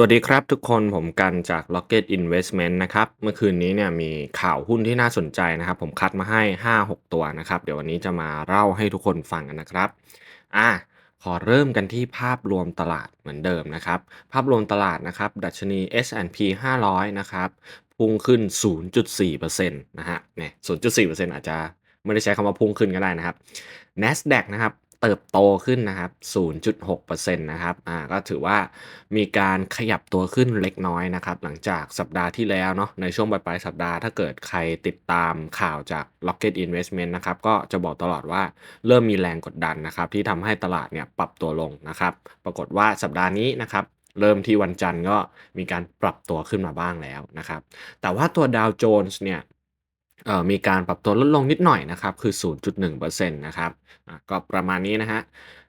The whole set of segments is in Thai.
สวัสดีครับทุกคนผมกันจาก Rocket Investment นะครับ เมื่อคืนนี้เนี่ยมีข่าวหุ้นที่น่าสนใจนะครับ ผมคัดมาให้ 5-6 ตัวนะครับ เดี๋ยววันนี้จะมาเล่าให้ทุกคนฟังกันนะครับอะขอเริ่มกันที่ภาพรวมตลาดเหมือนเดิมนะครับ ภาพรวมตลาดนะครับ ดัชนี S&P 500 นะครับพุ่งขึ้น 0.4%นะฮะเนี่ย0.4%อาจจะไม่ได้ใช้คำว่าพุ่งขึ้นก็ได้นะครับ NASDAQ นะครับ เติบโตขึ้นนะครับ 0.6%นะครับ อ่า ก็ถือว่ามีการขยับตัวขึ้นเล็กน้อยนะครับ หลังจากสัปดาห์ที่แล้วเนาะ ในช่วงปลายสัปดาห์ ถ้าเกิดใครติดตามข่าวจาก Rocket Investment นะครับ ก็จะบอกตลอดว่าเริ่มมีแรงกดดันนะครับ ที่ทำให้ตลาดเนี่ยปรับตัวลงนะครับ ปรากฏว่าสัปดาห์นี้นะครับเริ่มที่วันจันทร์ก็มีการปรับตัวขึ้นมาบ้างแล้วนะครับ แต่ว่าตัวดาวโจนส์เนี่ย เอ่อมีการปรับตัวลดลงนิดหน่อยนะครับ คือ 0.1%นะครับอะก็ประมาณนี้นะฮะ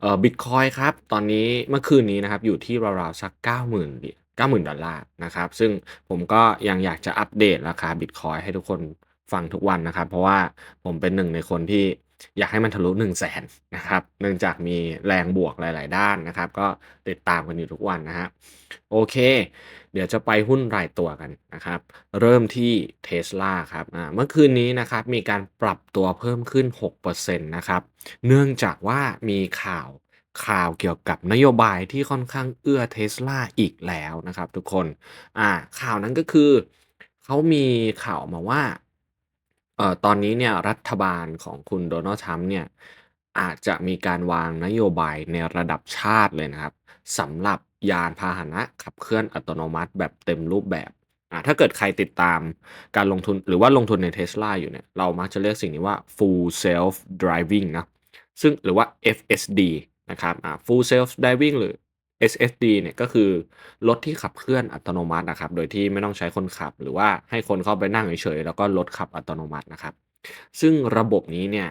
เอ่อบิตคอยครับ ตอนนี้เมื่อคืนนี้นะครับ อยู่ที่ราวๆสัก 90,000เหรียญ90,000 ดอลลาร์นะครับ ซึ่งผมก็ยังอยากจะอัปเดตราคาบิตคอยให้ทุกคนฟังทุกวันนะครับ เพราะว่าผมเป็นหนึ่งในคนที่ อยากให้มันทะลุ1 0 0 0 0แสนนะครับเนื่องจากมีแรงบวกหลาย ๆ ด้านนะครับ ก็ติดตามกันอยู่ทุกวันนะฮะโอเค เดี๋ยวจะไปหุ้นรายตัวกันนะครับ เริ่มที่ Tesla ครับเมื่อคืนนี้นะครับมีการปรับตัวเพิ่มขึ้น6%นะครับเนื่องจากว่ามีข่าวข่าวเกี่ยวกับนโยบายที่ค่อนข้างเอื้อ Tesla อีกแล้วนะครับทุกคนอ่าข่าวนั้นก็คือเขามีข่าวมาว่า เอ่อตอนนี้เนี่ยรัฐบาลของคุณโดนัลด์ ทรัมป์เนี่ย อาจจะมีการวางนโยบายในระดับชาติเลยนะครับสำหรับยานพาหนะขับเคลื่อนอัตโนมัติแบบเต็มรูปแบบอ่าถ้าเกิดใครติดตามการลงทุนหรือว่าลงทุนใน Tesla อยู่เนี่ย เรามักจะเรียกสิ่งนี้ว่า full self driving นะซึ่งหรือว่า FSD นะครับอ่า full self driving หรือ SSD เนี่ยก็คือรถที่ขับเคลื่อนอัตโนมัตินะครับ โดยที่ไม่ต้องใช้คนขับ หรือว่าให้คนเข้าไปนั่งเฉยๆแล้วก็รถขับอัตโนมัตินะครับ ซึ่งระบบนี้เนี่ย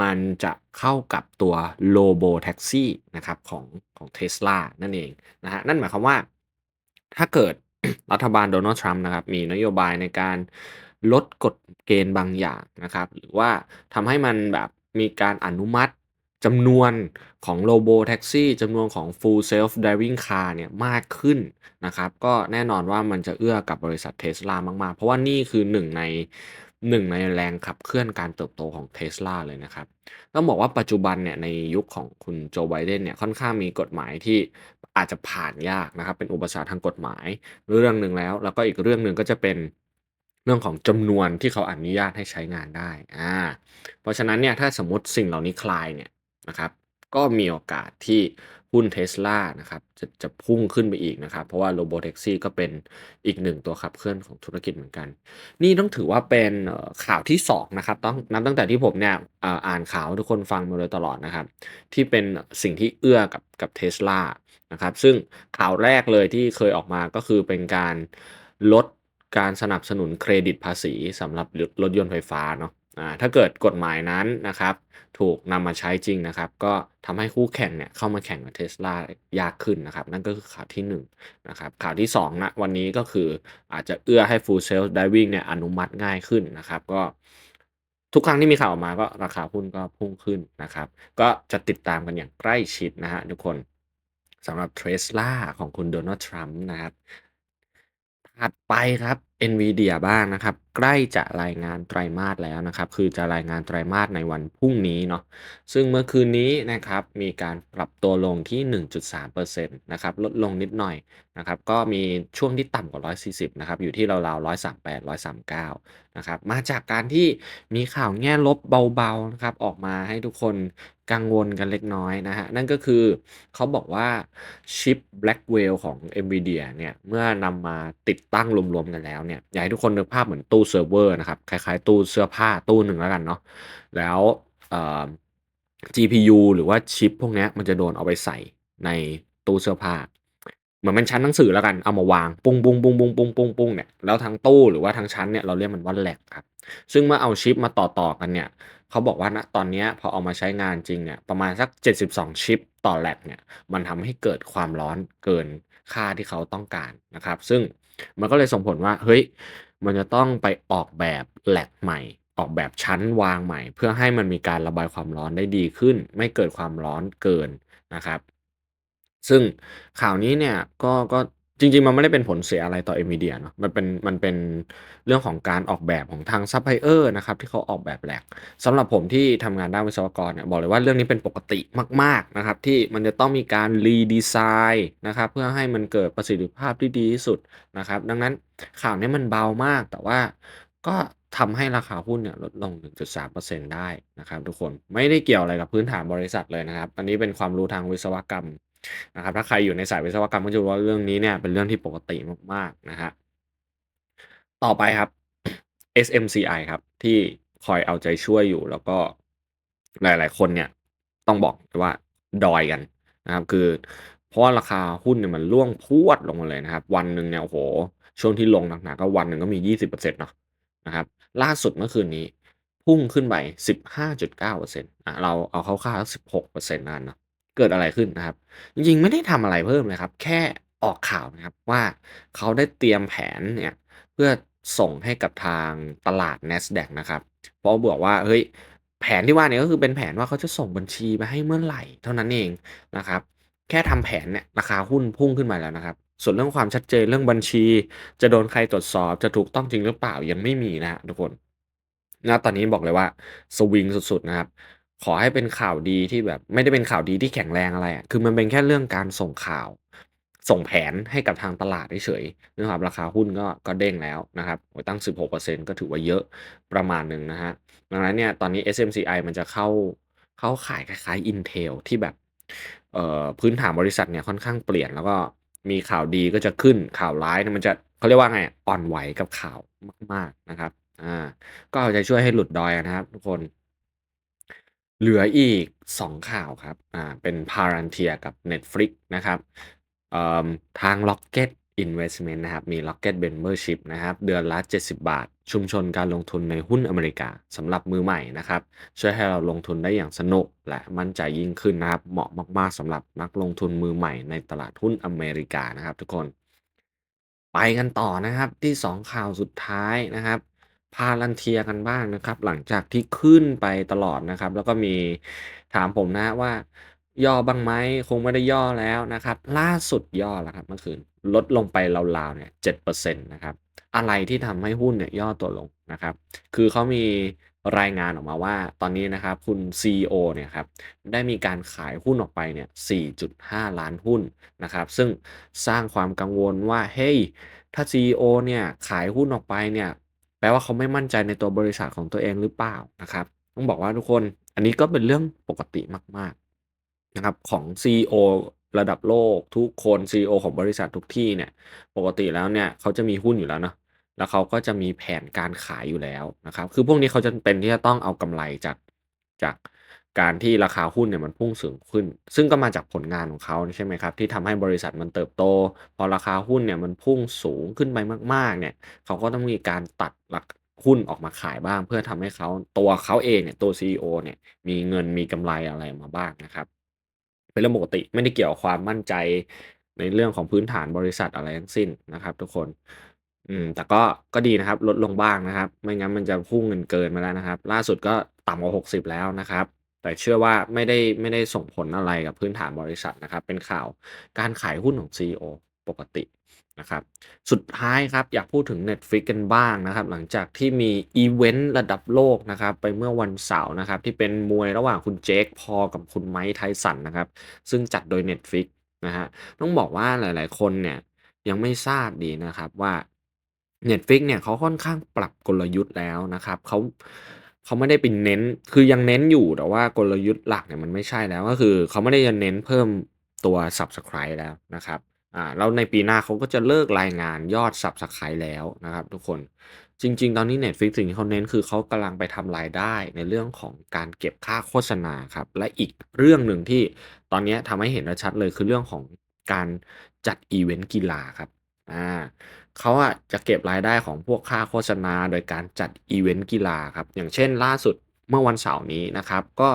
มันจะเข้ากับตัว Robo Taxi นะครับของของ Tesla นั่นเองนะฮะนั่นหมายความว่าถ้าเกิดรัฐบาลโดนัลด์ทรัมป์นะครับมีนโยบายในการลดกฎเกณฑ์บางอย่างนะครับ หรือว่าทำให้มันแบบมีการอนุมัติ จำนวนของ Robo Taxi จำนวนของ Full Self Driving Car เนี่ยมากขึ้นนะครับก็แน่นอนว่ามันจะเอื้อกับบริษัท Tesla มาก ๆ เพราะว่านี่คือหนึ่งในหนึ่งในแรงขับเคลื่อนการเติบโตของ Tesla เลยนะครับ ต้องบอกว่าปัจจุบันเนี่ยในยุคของคุณโจไบเดนเนี่ยค่อนข้างมีกฎหมายที่อาจจะผ่านยากนะครับ เป็นอุปสรรคทางกฎหมายเรื่องหนึ่งแล้ว แล้วก็อีกเรื่องหนึ่งก็จะเป็นเรื่องของจำนวนที่เขาอนุญาตให้ใช้งานได้อ่าเพราะฉะนั้นเนี่ยถ้าสมมติสิ่งเหล่านี้คลายเนี่ย นะครับก็มีโอกาสที่หุ้น Tesla นะครับจะจะพุ่งขึ้นไปอีกนะครับ เพราะว่า Robotaxi ก็เป็นอีกหนึ่งตัวขับเคลื่อนของธุรกิจเหมือนกัน นี่ต้องถือว่าเป็นข่าวที่2นะครับต้องนับตั้งแต่ที่ผมเนี่ยอ่านข่าวทุกคนฟังมาโดยตลอดนะครับ ที่เป็นสิ่งที่เอื้อกับกับ Tesla นะครับซึ่งข่าวแรกเลยที่เคยออกมาก็คือเป็นการลดการสนับสนุนเครดิตภาษีสำหรับรถยนต์ไฟฟ้าเนาะ ถ้าเกิดกฎหมายนั้นนะครับ ถูกนำมาใช้จริงนะครับ ก็ทำให้คู่แข่งเนี่ยเข้ามาแข่งกับ Tesla ยากขึ้นนะครับ นั่นก็คือข่าวที่1นนะครับข่าวที่2นะวันนี้ก็คืออาจจะเอื้อให้ Full Self Driving เนี่ยอนุมัติง่ายขึ้นนะครับ ก็ทุกครั้งที่มีข่าวออกมาก็ราคาหุ้นก็พุ่งขึ้นนะครับ ก็จะติดตามกันอย่างใกล้ชิดนะฮะทุกคนสำหรับ Tesla ของคุณโดนัลด์ทรัมป์นะครับถัดไปครับ NVIDIA บ้างนะครับ ใกล้จะรายงานไตรมาสแล้วนะครับ คือจะรายงานไตรมาสในวันพรุ่งนี้เนาะซึ่งเมื่อคืนนี้นะครับมีการปรับตัวลงที่ 1.3%นะครับลดลงนิดหน่อยนะครับก็มีช่วงที่ต่ำกว่า 140 นะครับ อยู่ที่ราวๆ 138 139 นะครับมาจากการที่มีข่าวแง่ลบเบาๆนะครับออกมาให้ทุกคนกังวลกันเล็กน้อยนะฮะ นั่นก็คือเขาบอกว่าชิป Blackwell ของ NVIDIA เนี่ยเมื่อนำมาติดตั้งรวมๆกันแล้วเนี่ยอยากให้ทุกคนนึกภาพเหมือนตู้เซิร์ฟเวอร์นะครับคล้ายๆ ตู้เสื้อผ้าตู้หนึ่งแล้วกันเนาะแล้วเอ่อ GPU หรือว่าชิปพวกนี้มันจะโดนเอาไปใส่ในตู้เสื้อผ้า เหมือนเป็นชั้นหนังสือแล้วกันเอามาวางปุ้งปุ้งปุ้งปุ้งปุ้งปุ้งปุ้งเนี่ยแล้วทั้งตู้หรือว่าทั้งชั้นเนี่ยเราเรียกมันว่าแล็กครับซึ่งเมื่อเอาชิปมาต่อๆกันเนี่ยเขาบอกว่าณตอนนี้พอเอามาใช้งานจริงเนี่ยประมาณสัก 72 ชิปต่อแล็กเนี่ยมันทำให้เกิดความร้อนเกินค่าที่เขาต้องการนะครับ ซึ่ง มันก็เลยส่งผลว่าเฮ้ยมันจะต้องไปออกแบบแหลกใหม่ ออกแบบชั้นวางใหม่ เพื่อให้มันมีการระบายความร้อนได้ดีขึ้น ไม่เกิดความร้อนเกินนะครับ ซึ่งข่าวนี้เนี่ยก็ก็ จริง ๆ มันไม่ได้เป็นผลเสียอะไรต่อ NVIDIA เนาะมันเป็นมันเป็นเรื่องของการออกแบบของทางซัปพลายเออร์นะครับที่เขาออกแบบแหลกสำหรับผมที่ทำงานด้านวิศวกรเนี่ยบอกเลยว่าเรื่องนี้เป็นปกติมาก ๆ นะครับ ที่มันจะต้องมีการ redesign นะครับเพื่อให้มันเกิดประสิทธิภาพที่ดีที่สุดนะครับ ดังนั้นข่าวนี้มันเบามาก แต่ว่าก็ทำให้ราคาหุ้นเนี่ยลดลง 1.3%ได้นะครับทุกคนไม่ได้เกี่ยวอะไรกับพื้นฐานบริษัทเลยนะครับ อันนี้เป็นความรู้ทางวิศวกรรม นะครับถ้าใครอยู่ในสายวิศวกรรมก็จะรู้ว่าเรื่องนี้เนี่ยเป็นเรื่องที่ปกติมากๆนะครับต่อไปครับ SMCI ครับ ที่คอยเอาใจช่วยอยู่แล้วก็หลาย ๆ คนเนี่ยต้องบอกว่าดอยกันนะครับ คือเพราะว่าราคาหุ้นเนี่ยมันร่วงพวดลงมาเลยนะครับ วันหนึ่งเนี่ยโอ้โฮช่วงที่ลงหนักๆก็วันหนึ่งก็มี 20%เนาะนะครับ ล่าสุดเมื่อคืนนี้ พุ่งขึ้นไป 15.9%อ่าเราเอาคร่าวๆสัก16%แล้วกันเนาะ เกิดอะไรขึ้นนะครับ จริงๆไม่ได้ทำอะไรเพิ่มเลยครับ แค่ออกข่าวนะครับว่าเขาได้เตรียมแผนเนี่ยเพื่อส่งให้กับทางตลาด NASDAQ นะครับ เพราะบอกว่าเฮ้ยแผนที่ว่าเนี่ยก็คือเป็นแผนว่าเขาจะส่งบัญชีไปให้เมื่อไหร่เท่านั้นเองนะครับ แค่ทำแผนเนี่ยราคาหุ้นพุ่งขึ้นมาแล้วนะครับ ส่วนเรื่องความชัดเจนเรื่องบัญชี จะโดนใครตรวจสอบจะถูกต้องจริงหรือเปล่ายังไม่มีนะทุกคนณตอนนี้บอกเลยว่าสวิงสุดๆนะครับ ขอให้เป็นข่าวดีที่แบบไม่ได้เป็นข่าวดีที่แข็งแรงอะไรอะคือมันเป็นแค่เรื่องการส่งข่าว ส่งแผนให้กับทางตลาดเฉยๆนะครับราคาหุ้นก็ก็เด้งแล้วนะครับตั้ง 16%ก็ถือว่าเยอะประมาณหนึ่งนะครับดังนั้นเนี่ยตอนนี้ SMCI มันจะเข้าเข้าขายคล้ายๆ Intel ที่แบบเอ่อพื้นฐานบริษัทเนี่ยค่อนข้างเปลี่ยนแล้วก็มีข่าวดีก็จะขึ้นข่าวร้ายมันจะเขาเรียกว่าไงอ่อนไหวกับข่าวมาก ๆนะครับอ่าก็เอาใจช่วยให้หลุดดอยนะครับทุกคน เหลืออีก 2 ข่าวครับ อ่า เป็น Palantir กับ Netflix นะครับอ่อทาง Rocket Investment นะครับ มี Rocket Membership นะครับ เดือนละ 70 บาท ชุมชนการลงทุนในหุ้นอเมริกาสำหรับมือใหม่นะครับ ช่วยให้เราลงทุนได้อย่างสนุกและมั่นใจยิ่งขึ้นนะครับ เหมาะมากๆสำหรับนักลงทุนมือใหม่ในตลาดหุ้นอเมริกานะครับ ทุกคน ไปกันต่อนะครับที่ 2 ข่าวสุดท้ายนะครับ Palantir กันบ้างนะครับ หลังจากที่ขึ้นไปตลอดนะครับ แล้วก็มีถามผมนะว่า ย่อบ้างไหมคงไม่ได้ย่อแล้วนะครับ ล่าสุดย่อแล้วครับเมื่อคืนลดลงไปราวๆเนี่ย7%นตนะครับ อะไรที่ทำให้หุ้นเนี่ยย่อตัวลงนะครับ คือเขามีรายงานออกมาว่า ตอนนี้นะครับคุณ CEO เนี่ยครับได้มีการขายหุ้นออกไปเนี่ย 4.5 ล้านหุ้นนะครับ ซึ่งสร้างความกังวลว่า เฮ้ย ถ้า CEO เนี่ยขายหุ้นออกไปเนี่ย แปลว่าเขาไม่มั่นใจในตัวบริษัทของตัวเองหรือเปล่านะครับ ต้องบอกว่าทุกคนอันนี้ก็เป็นเรื่องปกติมากๆนะครับของ CEO ระดับโลกทุกคน CEO ของบริษัททุกที่เนี่ยปกติแล้วเนี่ยเขาจะมีหุ้นอยู่แล้วเนาะแล้วเขาก็จะมีแผนการขายอยู่แล้วนะครับ คือพวกนี้เขาจะเป็นที่จะต้องเอากำไรจากจาก การที่ราคาหุ้นเนี่ยมันพุ่งสูงขึ้น ซึ่งก็มาจากผลงานของเขาใช่ไหมครับที่ทำให้บริษัทมันเติบโต พอราคาหุ้นเนี่ยมันพุ่งสูงขึ้นไปมากๆเนี่ยเขาก็ต้องมีการตัดราหุ้นออกมาขายบ้าง เพื่อทำให้เขาตัวเขาเองเนี่ยตัว CEO เนี่ยมีเงินมีกำไรอะไรมาบ้างนะครับ เป็นเรื่องปกติไม่ได้เกี่ยวกับความมั่นใจในเรื่องของพื้นฐานบริษัทอะไรทั้งสิ้นนะครับ ทุกคนอืมแต่ก็ก็ดีนะครับลดลงบ้างนะครับ ไม่งั้นมันจะพุ่งเกินเกินมาแล้วนะครับ ล่าสุดก็ต่ำกว่า 60 แล้วนะครับ แต่เชื่อว่าไม่ได้ไม่ได้ส่งผลอะไรกับพื้นฐานบริษัทนะครับ เป็นข่าวการขายหุ้นของ CEO ปกตินะครับ สุดท้ายครับอยากพูดถึง Netflix กันบ้างนะครับ หลังจากที่มีอิเวนต์ระดับโลกนะครับ ไปเมื่อวันเสาร์นะครับ ที่เป็นมวยระหว่างคุณ Jake Paul กับคุณ Mike Tyson นะครับ ซึ่งจัดโดย Netflix นะครับต้องบอกว่าหลาย ๆ คนเนี่ยยังไม่ทราบดีนะครับว่า Netflix เนี่ยเขาค่อนข้างปรับกลยุทธ์แล้วนะครับเขา เขาไม่ได้ไปเน้น คือยังเน้นอยู่แต่ว่ากลยุทธ์หลักเนี่ยมันไม่ใช่แล้วก็คือ เขาไม่ได้จะเน้นเพิ่มตัว Subscribe แล้วนะครับอ่าแล้วในปีหน้าเขาก็จะเลิกรายงานยอด Subscribe แล้วนะครับ ทุกคนจริง ๆ ตอนนี้ Netflix สิ่งที่เขาเน้นคือเขากำลังไปทำรายได้ในเรื่องของการเก็บค่าโฆษณาครับ และอีกเรื่องหนึ่งที่ตอนนี้ทำให้เห็นชัดเลยคือเรื่องของการจัดอิเวนต์กีฬาครับอ่า เขาอะจะเก็บรายได้ของพวกค่าโฆษณา โดยการจัดอิเวนต์กีฬาครับ อย่างเช่นล่าสุดเมื่อวันเสาร์นี้นะครับ ก็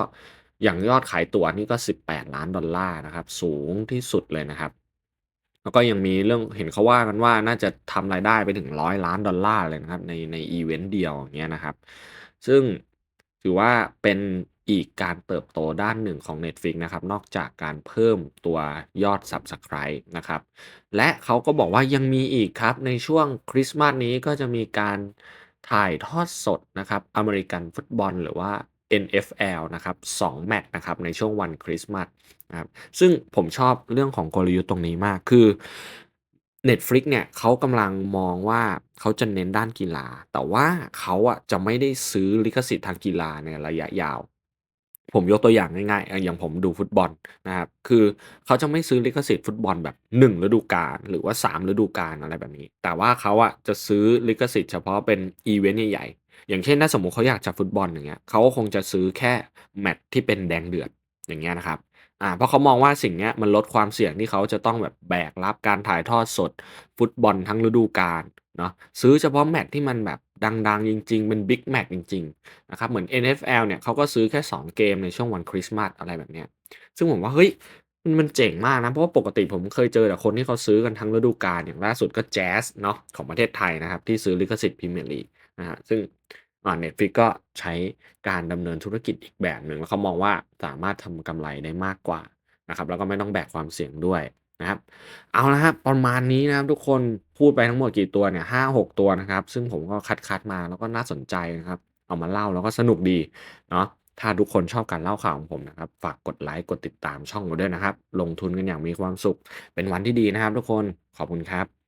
อย่างยอดขายตั๋วนี่ก็ $18,000,000 นะครับ สูงที่สุดเลยนะครับ แล้วก็ยังมีเรื่องเห็นเขาว่ากันว่าน่าจะทำรายได้ไปถึง $100,000,000 เลยนะครับในในอิเวนต์เดียวอย่างเงี้ยนะครับ ซึ่งถือว่าเป็น อีกการเติบโตด้านหนึ่งของ Netflix นะครับ นอกจากการเพิ่มตัวยอด Subscribe นะครับ และเขาก็บอกว่ายังมีอีกครับ ในช่วงคริสต์มาสนี้ก็จะมีการถ่ายทอดสดนะครับอเมริกันฟุตบอลหรือว่า NFL นะครับ2แมตช์นะครับในช่วงวันคริสต์มาสนะครับซึ่งผมชอบเรื่องของกลยุทธ์ตรงนี้มากคือ Netflix เนี่ยเขากำลังมองว่าเขาจะเน้นด้านกีฬา แต่ว่าเขาอะจะไม่ได้ซื้อลิขสิทธิ์ทางกีฬาในระยะยาว ผมยกตัวอย่างง่ายๆ อย่างผมดูฟุตบอลนะครับ คือเขาจะไม่ซื้อลิขสิทธิ์ฟุตบอลแบบ1ฤดูกาลหรือว่า 3 ฤดูกาลอะไรแบบนี้ แต่ว่าเขาอะจะซื้อลิขสิทธิ์เฉพาะเป็นอีเวนต์ใหญ่ๆ อย่างเช่นถ้าสมมุติเขาอยากจัดฟุตบอลอย่างเงี้ยเขาก็คงจะซื้อแค่แมตช์ที่เป็นแดงเดือดอย่างเงี้ยนะครับอ่าเพราะเขามองว่าสิ่งเนี้ยมันลดความเสี่ยงที่เขาจะต้องแบบแบกรับการถ่ายทอดสด ฟุตบอลทั้งฤดูกาลเนาะซื้อเฉพาะแมตช์ที่มันแบบ ดังๆ จริง ๆ เป็นบิ๊กแมตช์จริง ๆ นะครับ เหมือน NFL เนี่ยเขาก็ซื้อแค่ 2 เกมในช่วงวันคริสต์มาสอะไรแบบเนี้ย ซึ่งผมว่า เฮ้ย มันเจ๋งมากนะ เพราะว่าปกติผมเคยเจอแต่คนที่เขาซื้อกันทั้งฤดูกาลอย่างล่าสุดก็แจ๊สเนาะของประเทศไทยนะครับ ที่ซื้อลิขสิทธิ์พรีเมียร์ลีกนะฮะซึ่งอ่า Netflix ก็ใช้การดำเนินธุรกิจอีกแบบหนึ่งแล้วเขามองว่าสามารถทำกำไรได้มากกว่านะครับแล้วก็ไม่ต้องแบกความเสี่ยงด้วย นะครับ เอาละครับประมาณนี้นะครับ ทุกคนพูดไปทั้งหมดกี่ตัวเนี่ยห้าหกตัวนะครับ ซึ่งผมก็คัดคัดมาแล้วก็น่าสนใจนะครับ เอามาเล่าแล้วก็สนุกดีเนาะถ้าทุกคนชอบการเล่าข่าวของผมนะครับ ฝากกดไลค์กดติดตามช่องมาด้วยนะครับ ลงทุนกันอย่างมีความสุข เป็นวันที่ดีนะครับ ทุกคนขอบคุณครับ